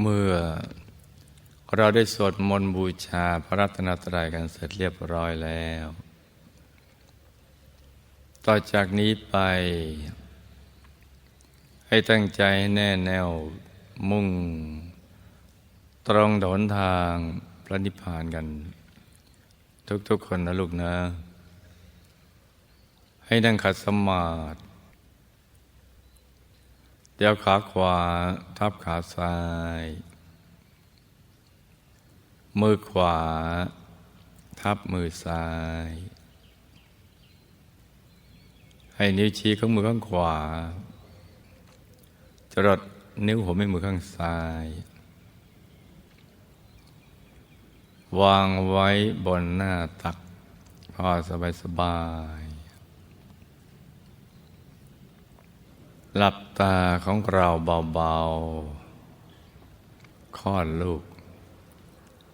เมื่อเราได้สวดมนต์บูชาพระรัตนตรัยกันเสร็จเรียบร้อยแล้ว ต่อจากนี้ไป ให้ตั้งใจแน่แน่วมุ่ง ตรงโดนทางพระนิพพานกัน ทุกๆคนนะลูกนะ ให้นั่งขัดสมาธิ เดี๋ยวขาขวาทับขาซ้าย มือขวา ทับมือซ้าย ให้นิ้วชี้ของมือข้างขวา จรดนิ้วหัวแม่มือข้างซ้าย วางไว้บนหน้าตักพอสบายสบาย หลับตาของเราเบาๆคลอดลูก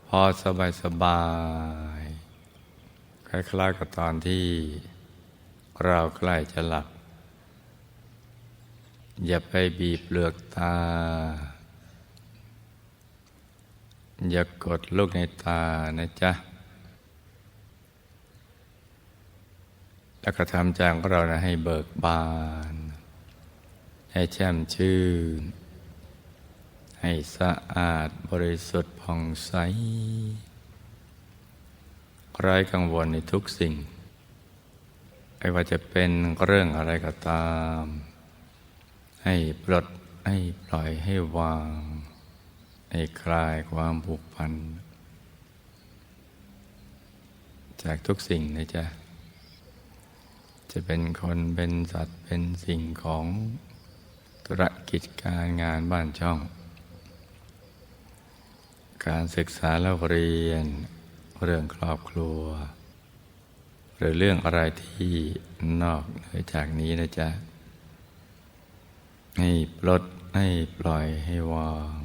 พอสบายสบายคล้ายๆกับตอนที่เราใกล้จะหลับ อย่าไปบีบเปลือกตา อย่ากดลูกในตานะจ๊ะ แล้วก็ทำใจของเรานะให้เบิกบาน ให้แช่มชื่น ให้สะอาดบริสุทธิ์ผ่องใสไร้กังวลในทุกสิ่ง ไม่ว่าจะเป็นเรื่องอะไรก็ตาม ให้ปลดให้ปล่อยให้วาง ให้คลายความผูกพัน จากทุกสิ่งนะจ๊ะ จะเป็นคนเป็นสัตว์เป็นสิ่งของ ธุรกิจการงานบ้านช่อง การศึกษาแล้วเรียน เรื่องครอบครัว หรือเรื่องอะไรที่นอกเหนือจากนี้นะจ๊ะ ให้ปลดให้ปล่อยให้วาง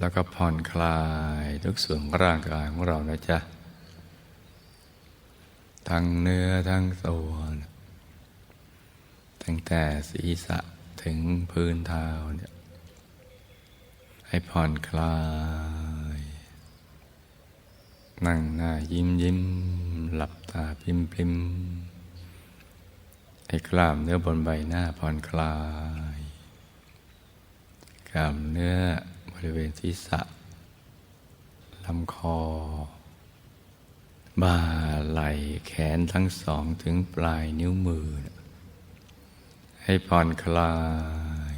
แล้วก็ผ่อนคลายทุกส่วนร่างกายของเรานะจ๊ะ ทั้งเนื้อทั้งตัว ตั้งแต่ศีรษะถึงพื้นเท้าเนี่ยให้ผ่อนคลาย นั่งหน้ายิ้มยิ้มหลับตาพิมพิมให้กล้ามเนื้อบนใบหน้าผ่อนคลาย กล้ามเนื้อบริเวณศีรษะลำคอ บ่าไหล่แขนทั้งสองถึงปลายนิ้วมือ ให้ผ่อนคลาย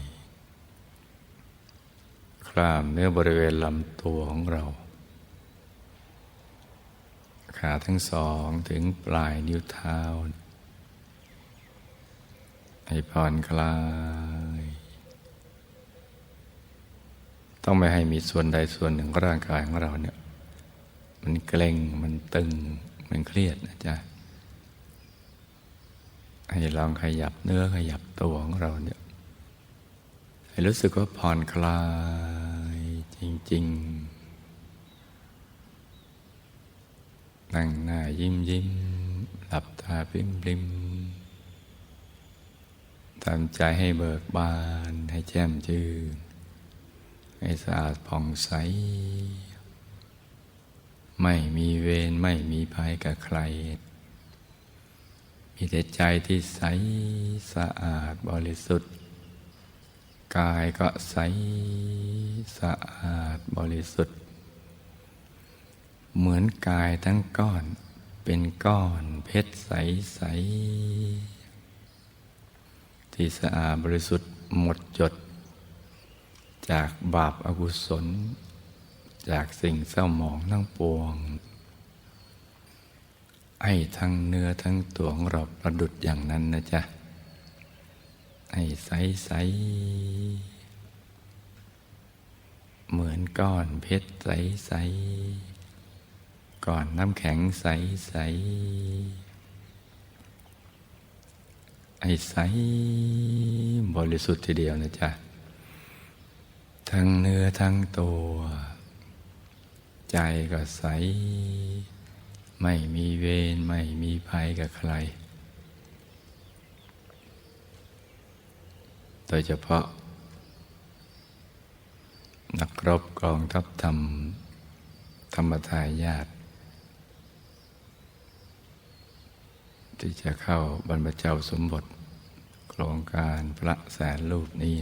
กล้ามเนื้อบริเวณลำตัวของเรา ขาทั้งสองถึงปลายนิ้วเท้า ให้ผ่อนคลาย ต้องไม่ให้มีส่วนใดส่วนหนึ่งของร่างกายของเราเนี่ย มันเกร็งมันตึง มันเครียดนะจ๊ะ ให้ลองขยับเนื้อขยับตัวของเราเนี่ยให้รู้สึกว่าผ่อนคลายจริง ๆ นั่งหน้ายิ้มยิ้มหลับตาปริมปริมทำใจให้เบิกบาน ให้แจ่มชื่นให้สะอาดผ่องใส ไม่มีเวรไม่มีภัยกับใคร มีแต่ใจที่ใสสะอาดบริสุทธิ์ กายก็ใสสะอาดบริสุทธิ์ เหมือนกายทั้งก้อนเป็นก้อนเพชรใสใสที่สะอาดบริสุทธิ์หมดจด จากบาปอากุศล จากสิ่งเศร้าหมองทั้งปวง ให้ทั้งเนื้อทั้งตัวของเราประดุดอย่างนั้นนะจ๊ะ ให้ใสใสเหมือนก้อนเพชรใสใสก้อนน้ำแข็งใสใสให้ใสบริสุทธิ์ทีเดียวนะจ๊ะ ทั้งเนื้อทั้งตัว ใจก็ใส ไม่มีเวรไม่มีภัยกับใคร โดยเฉพาะ นักรบกองทัพธรรม ธรรมทายาทที่จะเข้าบรรพเจ้าสมบท โครงการพระแสนรูปนี้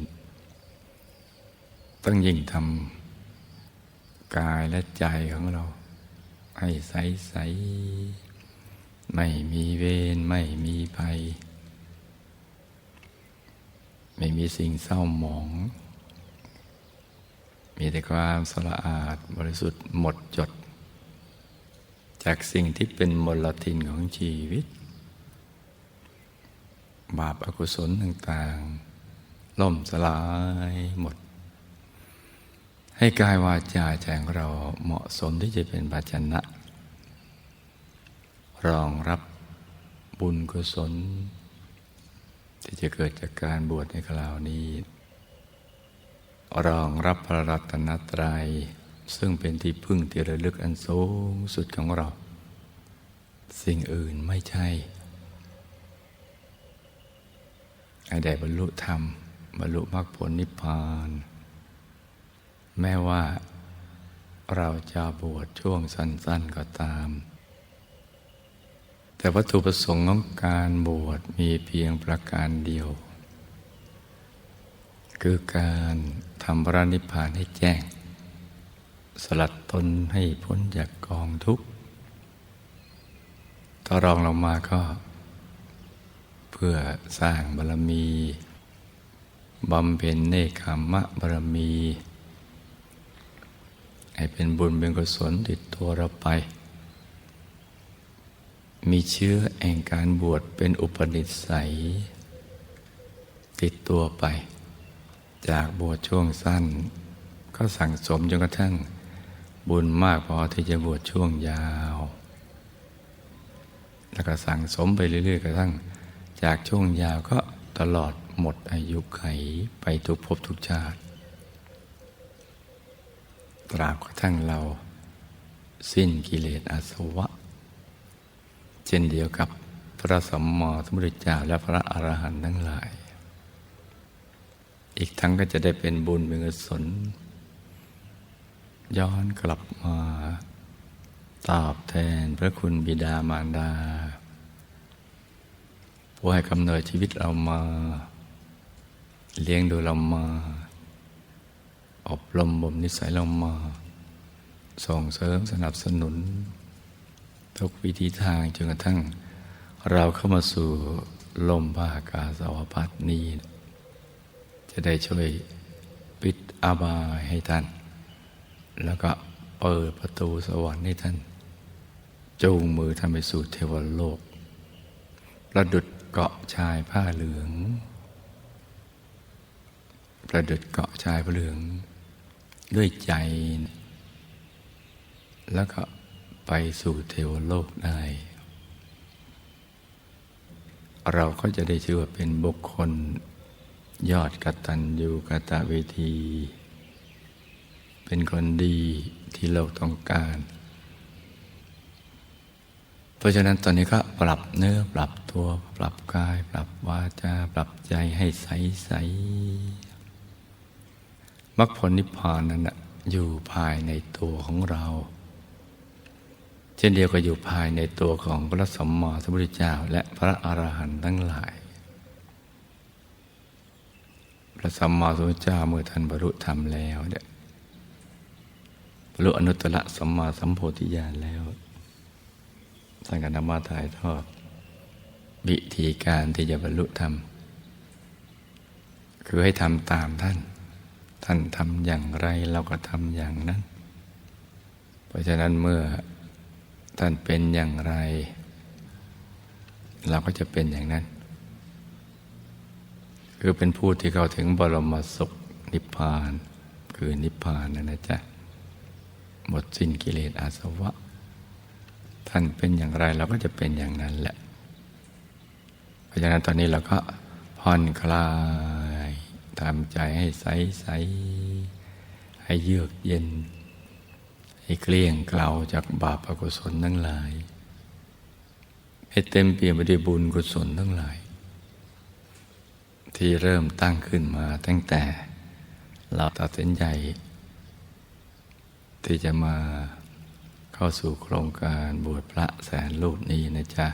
ต้องยิ่งทำกายและใจของเรา ให้ใสใสไม่มีเวรไม่มีภัย ไม่มีสิ่งเศร้าหมอง มีแต่ความสะอาดบริสุทธิ์หมดจด จากสิ่งที่เป็นมลทินของชีวิต บาปอากุศลต่างๆ ล่มสลายหมด ให้กายวาจาใจของเราเหมาะสมที่จะเป็นภาชนะ รองรับบุญกุศล ที่จะเกิดจากการบวชในคราวนี้ รองรับพระรัตนตรัย ซึ่งเป็นที่พึ่งที่ระลึกอันสูงสุดของเรา สิ่งอื่นไม่ใช่ให้ได้บรรลุธรรม บรรลุมรรคผลนิพพาน แม้ว่าเราจะบวชช่วงสั้น ๆก็ตาม แต่วัตถุประสงค์ของการบวชมีเพียงประการเดียว คือการทำพระนิพพานให้แจ้ง สลัดตนให้พ้นจากกองทุกข์ต่อรองลงมาก็ เพื่อสร้างบารมีบำเพ็ญเนคขมมะบารมี ให้เป็นบุญเป็นกุศลติดตัวเราไป มีเชื้อแห่งการบวชเป็นอุปนิสัย ติดตัวไป จากบวชช่วงสั้น ก็สั่งสมจนกระทั่ง บุญมากพอที่จะบวชช่วงยาว แล้วก็สั่งสมไปเรื่อยๆกระทั่ง จากช่วงยาวก็ตลอดหมดอายุไขไปทุกภพทุกชาติ ตราบกระทั่งเรา สิ้นกิเลสอาสวะ เช่นเดียวกับพระสัมมาสัมพุทธเจ้าและพระอรหันต์ทั้งหลาย อีกทั้งก็จะได้เป็นบุญเป็นกุศลย้อนกลับมาตอบแทนพระคุณบิดามารดา ผู้ให้กำเนิดชีวิตเรามา เลี้ยงดูเรามา อบรมบ่มนิสัยเรามา ส่งเสริมสนับสนุน ทุกวิธีทางจนกระทั่ง เราเข้ามาสู่ลมพากาสาวพัฒนี้ จะได้ช่วยปิดอาบายให้ท่าน แล้วก็เปิดประตูสวรรค์ให้ท่าน จูงมือท่านไปสู่เทวโลกประดุดเกาะชายผ้าเหลืองประดุดเกาะชายผ้าเหลือง ด้วยใจ แล้วก็ไปสู่เทวโลกได้ เราก็จะได้ชื่อว่าเป็นบุคคล ยอดกตัญญูกตเวที เป็นคนดีที่เราต้องการ เพราะฉะนั้นตอนนี้ก็ปรับเนื้อปรับตัว ปรับกาย ปรับวาจา ปรับใจให้ใสใส มรรคผลนิพพานนั้นนะอยู่ภายในตัวของเรา เช่นเดียวกับอยู่ภายในตัวของพระสัมมาสัมพุทธเจ้า และพระอรหันต์ทั้งหลาย พระสัมมาสัมพุทธเจ้าเมื่อท่านบรรลุธรรมแล้วเนี่ยบรรลุอนุตตรสัมมาสัมโพธิญาณแล้วท่านก็นำมาถ่ายทอด วิธีการที่จะบรรลุธรรม คือให้ทำตามท่าน ท่านทำอย่างไรเราก็ทำอย่างนั้น เพราะฉะนั้นเมื่อท่านเป็นอย่างไร เราก็จะเป็นอย่างนั้น คือเป็นผู้ที่เข้าถึงบรมสุขนิพพาน คือนิพพานนั่นนะจ๊ะหมดสิ้นกิเลสอาสวะ ท่านเป็นอย่างไรเราก็จะเป็นอย่างนั้นแหละ เพราะฉะนั้นตอนนี้เราก็ผ่อนคลาย ทำใจให้ใสใสให้เยือกเย็น ให้เกลี้ยงเกลาจากบาปอกุศลทั้งหลาย ให้เต็มเปี่ยมไปด้วยบุญกุศลทั้งหลาย ที่เริ่มตั้งขึ้นมาตั้งแต่เราตัดสินใจที่จะมาเข้าสู่โครงการบวชพระแสนรูปนี้นะจ๊ะ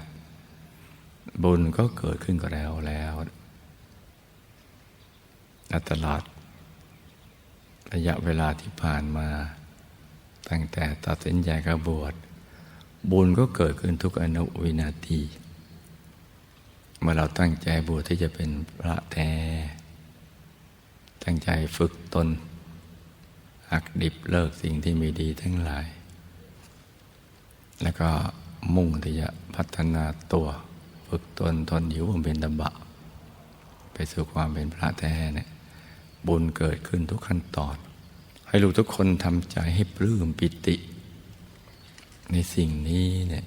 บุญก็เกิดขึ้นกับเราแล้ว และตลอด ระยะเวลาที่ผ่านมา ตั้งแต่ตัดสินใจกระบวชบุญก็เกิดขึ้นทุกอนุวินาที เมื่อเราตั้งใจบวชที่จะเป็นพระแท้ตั้งใจฝึกตน หักดิบเลิกสิ่งที่ไม่ดีทั้งหลาย แล้วก็มุ่งที่จะพัฒนาตัว ฝึกตนทนหิวบำเพ็ญตบะ ไปสู่ความเป็นพระแท้เนี่ย บุญเกิดขึ้นทุกขั้นตอน ให้ลูกทุกคนทำใจให้ปลื้มปิติ ในสิ่งนี้เนี่ย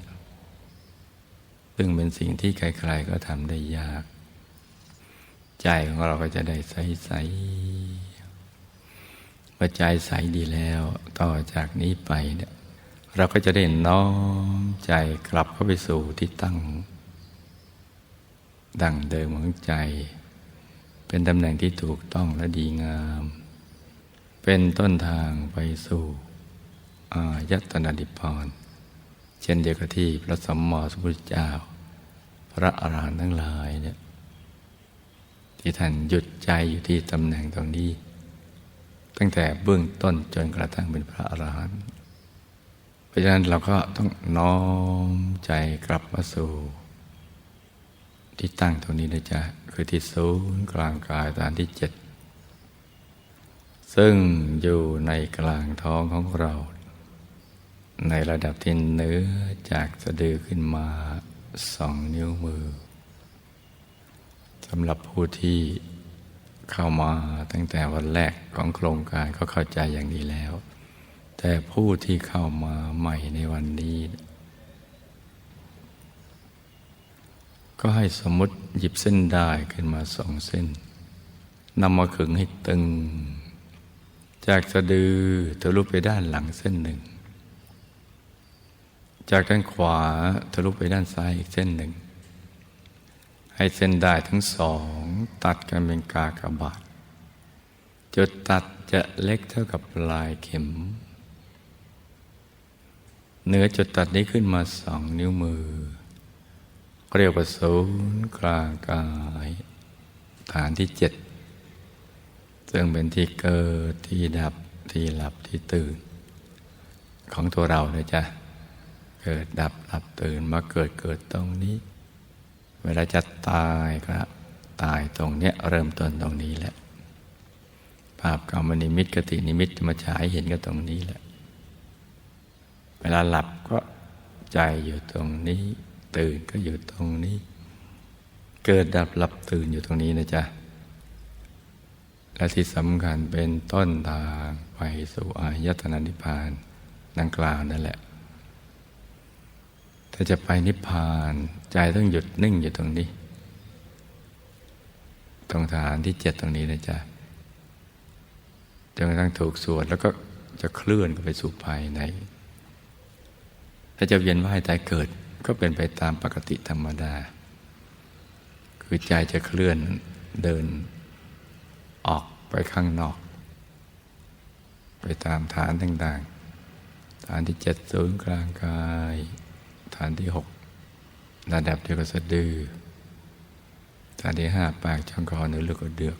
ซึ่งเป็นสิ่งที่ใครๆก็ทำได้ยาก ใจของเราก็จะได้ใสๆเมื่อใจใสดีแล้ว ต่อจากนี้ไปเนี่ยเราก็จะได้น้อมใจกลับเข้าไปสู่ที่ตั้ง ดังเดิมของใจ เป็นตำแหน่งที่ถูกต้องและดีงาม เป็นต้นทางไปสู่อายตนะนิพพานเช่นเดียวกับที่พระสัมมาสัมพุทธเจ้า พระอรหันต์ทั้งหลายเนี่ยที่ท่านหยุดใจอยู่ที่ตำแหน่งตรงนี้ ตั้งแต่เบื้องต้นจนกระทั่งเป็นพระอรหันต์เพราะฉะนั้นเราก็ต้องน้อมใจกลับมาสู่ ที่ตั้งตรงนี้นะจ๊ะคือที่ศูนย์กลางกายฐานที่เจ็ดซึ่งอยู่ในกลางท้องของเรา ในระดับที่เนื้อจากสะดือขึ้นมาสองนิ้วมือสำหรับผู้ที่เข้ามาตั้งแต่วันแรกของโครงการก็เข้าใจอย่างนี้แล้ว แต่ผู้ที่เข้ามาใหม่ในวันนี้ ก็ให้สมมติหยิบเส้นได้ขึ้นมาสองเส้นนำมาขึงให้ตึง จากสะดือทะลุไปด้านหลังเส้นหนึ่ง จากด้านขวาทะลุไปด้านซ้ายอีกเส้นหนึ่ง ให้เส้นได้ทั้งสอง ตัดกันเป็นกากบาทจุดตัดจะเล็กเท่ากับปลายเข็ม เนื้อจุดตัดนี้ขึ้นมาสองนิ้วมือ เรียกว่าศูนย์กลางกาย ฐานที่เจ็ดซึ่งเป็นที่เกิดที่ดับที่หลับที่ตื่น ของตัวเราเลยจ้ะเกิดดับหลับตื่นมาเกิดเกิดตรงนี้ เวลาจะตายก็ตายตรงเนี้ยเริ่มต้นตรงนี้แหละ ภาพกรรมนิมิตกตินิมิตจะมาฉายเห็นกันตรงนี้แหละ เวลาหลับก็ใจอยู่ตรงนี้ ตื่นก็อยู่ตรงนี้ เกิดดับหลับตื่นอยู่ตรงนี้นะจ๊ะ และที่สำคัญเป็นต้นทางไปสู่อายตนะนิพพานดังกล่าวนั่นแหละ ถ้าจะไปนิพพานใจต้องหยุดนิ่งอยู่ตรงนี้ ตรงฐานที่เจ็ดตรงนี้นะจ๊ะจนกระทั่งถูกสวดแล้วก็จะเคลื่อนไปสู่ภายใน ถ้าจะเวียนว่ายตายเกิด ก็เป็นไปตามปกติธรรมดา คือใจจะเคลื่อนเดินออกไปข้างนอก ไปตามฐานต่างๆ ฐานที่เจ็ดศูนย์กลางกาย ฐานที่หกระดับเดียวกับสะดือ ฐานที่ห้าปากช่องคอเนื้อลือดกระเดือก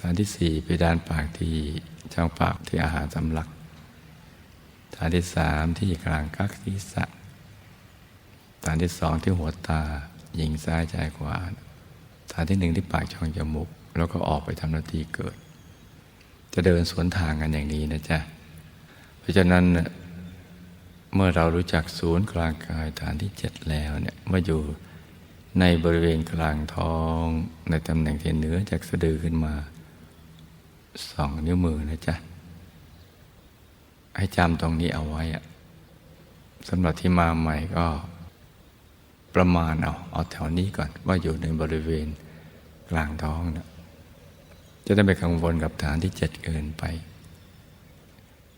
ฐานที่สี่ไปด้านปากที่ช่องปากที่อาหารสำลัก ฐานที่สามที่กลางกักศีรษะ ฐานที่สองที่หัวตาหญิงซ้ายใจขวาฐานที่หนึ่งที่ปากช่องจมูกแล้วก็ออกไปทำหน้าที่เกิด จะเดินสวนทางกันอย่างนี้นะจ๊ะ เพราะฉะนั้นเมื่อเรารู้จักศูนย์กลางกายฐานที่เจ็ดแล้วเนี่ยเมื่ออยู่ในบริเวณกลางท้องในตำแหน่งที่เหนือจากสะดือขึ้นมาสองนิ้วมือนะจ๊ะ ให้จำตรงนี้เอาไว้สำหรับที่มาใหม่ก็ ประมาณเอาเอาแถวนี้ก่อนว่าอยู่ในบริเวณกลางท้องนะจะได้ไม่กังวลกับฐานที่เจ็ดเกินไป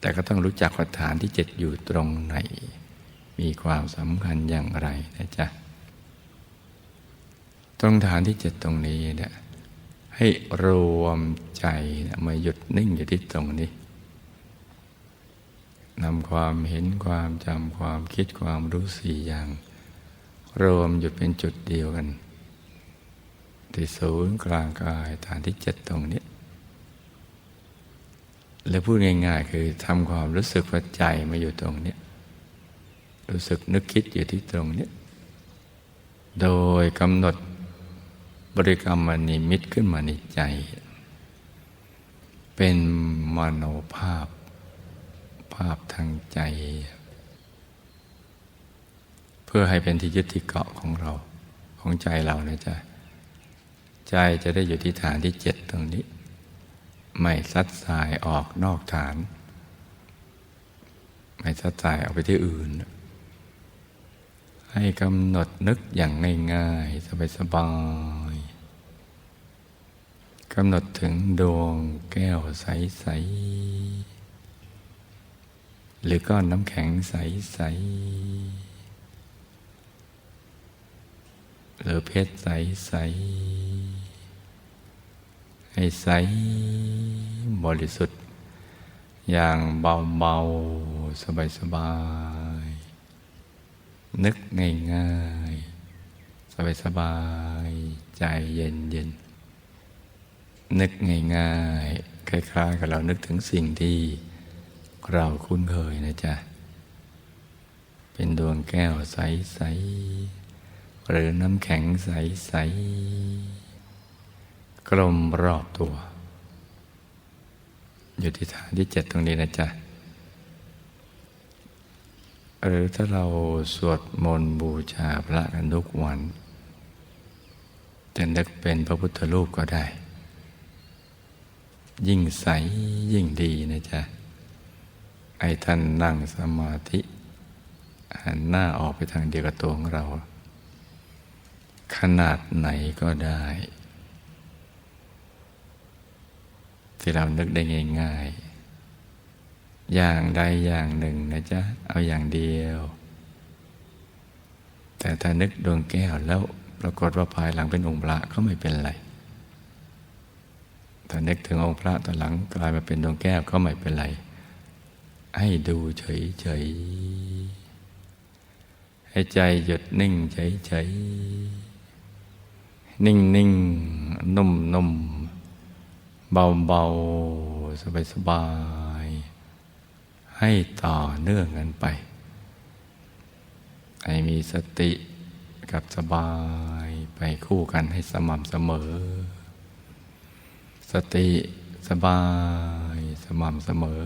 แต่ก็ต้องรู้จักว่าฐานที่เจ็ดอยู่ตรงไหน มีความสำคัญอย่างไรนะจ๊ะตรงฐานที่เจ็ดตรงนี้เนี่ยให้รวมใจนะมาหยุดนิ่งอยู่ที่ตรงนี้นำความเห็นความจำความคิดความรู้สี่อย่าง รวมอยู่เป็นจุดเดียวกัน ที่ศูนย์กลางกายฐานที่เจ็ดตรงนี้ และพูดง่าย ๆ คือทำความรู้สึกว่าใจมาอยู่ตรงนี้ รู้สึกนึกคิดอยู่ที่ตรงนี้ โดยกำหนดบริกรรมมนิมิตขึ้นมาในใจ เป็นมโนภาพ ภาพทางใจ เพื่อให้เป็นที่ยึดที่เกาะของเราของใจเรานะจ๊ะใจจะได้อยู่ที่ฐานที่เจ็ดตรงนี้ ไม่ซัดสายออกนอกฐาน ไม่ซัดสายออกไปที่อื่น ให้กำหนดนึกอย่างง่ายๆ สบายๆกำหนดถึงดวงแก้วใส ๆ หรือก้อนน้ำแข็งใส ๆ หรือเพชรใสๆให้ใสบริสุทธิ์ อย่างเบาๆสบายๆนึกง่ายๆสบายๆใจเย็นๆนึกง่ายๆคล้ายๆกับเรานึกถึงสิ่งที่เราคุ้นเคยนะจ๊ะ เป็นดวงแก้วใสๆ หรือน้ำแข็งใส ๆ กลมรอบตัว อยู่ที่ฐานที่เจ็ดตรงนี้นะจ๊ะ หรือถ้าเราสวดมนต์บูชาพระกันทุกวันจะนึกเป็นพระพุทธรูปก็ได้ ยิ่งใสยิ่งดีนะจ๊ะ ไอ้ท่านนั่งสมาธิหันหน้าออกไปทางเดียวกับตัวของเรา ขนาดไหนก็ได้ ที่เรานึกได้ง่ายๆ อย่างใดอย่างหนึ่งนะจ๊ะ เอาอย่างเดียว แต่ถ้านึกดวงแก้วแล้วปรากฏว่าภายหลังเป็นองค์พระก็ไม่เป็นไรถ้านึกถึงองค์พระตอนหลังกลายมาเป็นดวงแก้วก็ไม่เป็นไร ให้ดูเฉยๆให้ใจหยุดนิ่งเฉยๆ นิ่งๆนุ่มๆเบาๆสบายๆให้ต่อเนื่องกันไป ให้มีสติกับสบายไปคู่กันให้สม่ำเสมอ สติสบายสม่ำเสมอ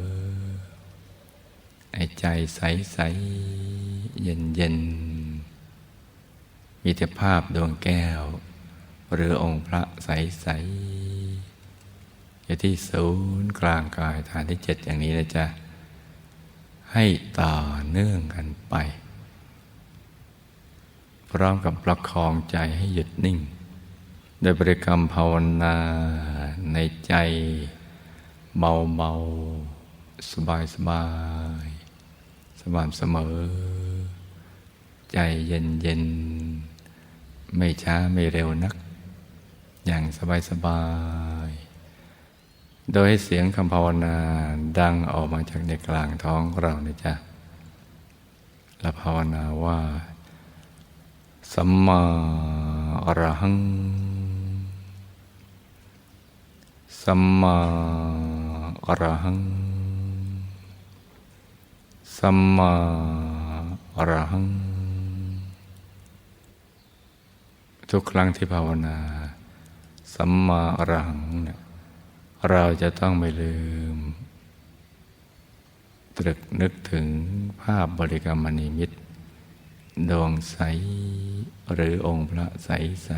ไอ้ใจใสใสเย็นเย็นมีแต่ภาพดวงแก้ว หรือองค์พระใสใสอยู่ที่ศูนย์กลางกายฐานที่เจ็ดอย่างนี้นะจ๊ะ ให้ต่อเนื่องกันไป พร้อมกับประคองใจให้หยุดนิ่ง โดยบริกรรมภาวนาในใจเบาๆ สบายๆสม่ำเสมอ ใจเย็นๆไม่ช้าไม่เร็วนัก อย่างสบายๆ โดยให้เสียงคำภาวนาดังออกมาจากในกลางท้องเรานะจ๊ะและภาวนาว่า สัมมาอรหัง สัมมาอรหัง สัมมาอรหัง ทุกครั้งที่ภาวนา สัมมาอรหังเนี่ยเราจะต้องไม่ลืม ตรึกนึกถึงภาพบริกรรมนิมิตดวงใสหรือองค์พระใสใส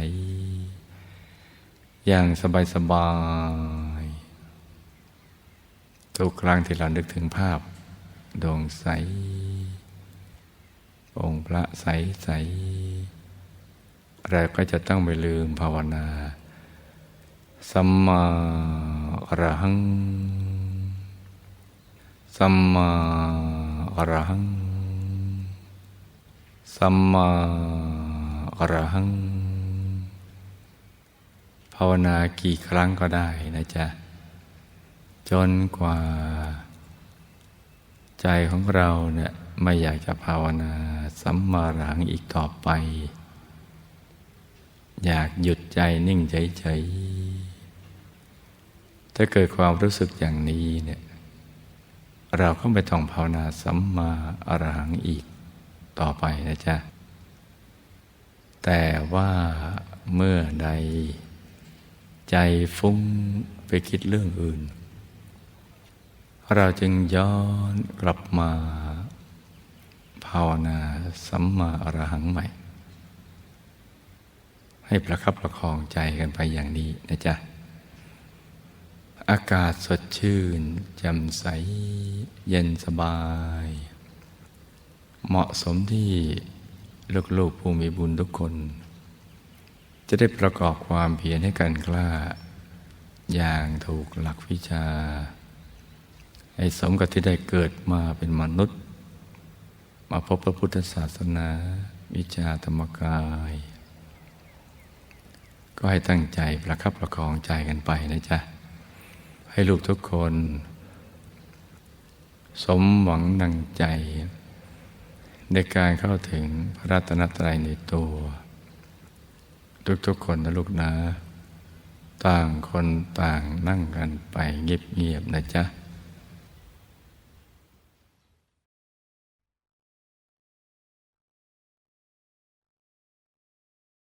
อย่างสบายสบายทุกครั้งที่เรานึกถึงภาพดวงใส องค์พระใสใสเราก็จะต้องไม่ลืมภาวนา สัมมาอรหัง สัมมาอรหัง สัมมาอรหัง ภาวนากี่ครั้งก็ได้นะจ๊ะ จนกว่า ใจของเราเนี่ยไม่อยากจะภาวนาสัมมาหลังอีกต่อไป อยากหยุดใจนิ่งเฉยๆ ถ้าเกิดความรู้สึกอย่างนี้เนี่ยเราก็ไม่องภาวนาสัมมาอรหังอีกต่อไปนะจ๊ะ แต่ว่าเมื่อใดใจฟุ้งไปคิดเรื่องอื่น เราจึงย้อนกลับมาภาวนาสัมมาอรหังใหม่ ให้ประคับประคองใจกันไปอย่างนี้นะจ๊ะ อากาศสดชื่นแจ่มใส เย็นสบาย เหมาะสมที่ลูกๆผู้มีบุญทุกคน จะได้ประกอบความเพียรให้กันกล้า อย่างถูกหลักวิชา ให้สมกับที่ได้เกิดมาเป็นมนุษย์ มาพบพระพุทธศาสนา วิชาธรรมกาย ก็ให้ตั้งใจประคับประคองใจกันไปนะจ๊ะ ให้ลูกทุกคน สมหวังดังใจ ในการเข้าถึงพระรัตนตรัยในตัว ทุกๆคนนะลูกนะ ต่างคนต่างนั่งกันไปเงียบๆนะจ๊ะ